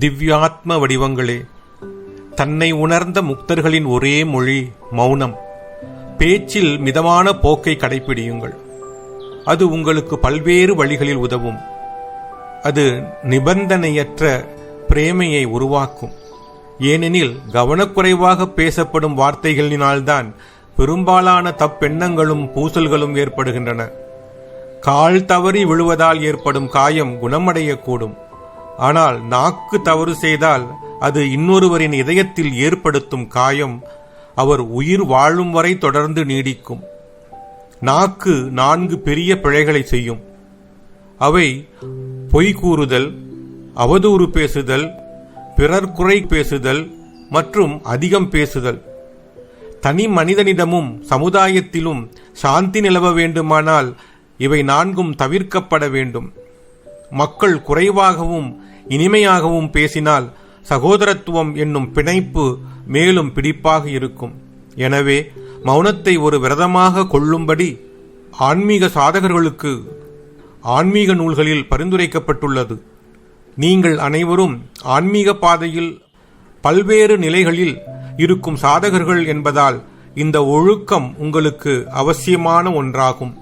திவ்யாத்ம வடிவங்களே. தன்னை உணர்ந்த முக்தர்களின் ஒரே மொழி மௌனம். பேச்சில் மிதமான போக்கை கடைபிடியுங்கள் அது உங்களுக்கு பல்வேறு வழிகளில் உதவும். அது நிபந்தனையற்ற பிரேமையை உருவாக்கும். ஏனெனில் கவனக்குறைவாக பேசப்படும் வார்த்தைகளினால்தான் பெரும்பாலான தப்பெண்ணங்களும் பூசல்களும் ஏற்படுகின்றன. கால் தவறி விழுவதால் ஏற்படும் காயம் குணமடையக்கூடும். ஆனால் நாக்கு தவறு செய்தால் அது இன்னொருவரின் இதயத்தில் ஏற்படுத்தும் காயம் அவர் உயிர் வாழும் வரை தொடர்ந்து நீடிக்கும். நாக்கு நான்கு பெரிய பிழைகளை செய்யும். அவை பொய் கூறுதல் அவதூறு பேசுதல் பிறர் குறை பேசுதல் மற்றும் அதிகம் பேசுதல். தனி மனிதனிடமும் சமுதாயத்திலும் சாந்தி நிலவ வேண்டுமானால் இவை நான்கும் தவிர்க்கப்பட வேண்டும். மக்கள் குறைவாகவும் இனிமையாகவும் பேசினால் சகோதரத்துவம் என்னும் பிணைப்பு மேலும் பிடிப்பாக இருக்கும். எனவே மௌனத்தை ஒரு விரதமாக கொள்ளும்படி ஆன்மீக சாதகர்களுக்கு ஆன்மீக நூல்களில் பரிந்துரைக்கப்பட்டுள்ளது. நீங்கள் அனைவரும் ஆன்மீக பாதையில் பல்வேறு நிலைகளில் இருக்கும் சாதகர்கள் என்பதால் இந்த ஒழுக்கம் உங்களுக்கு அவசியமான ஒன்றாகும்.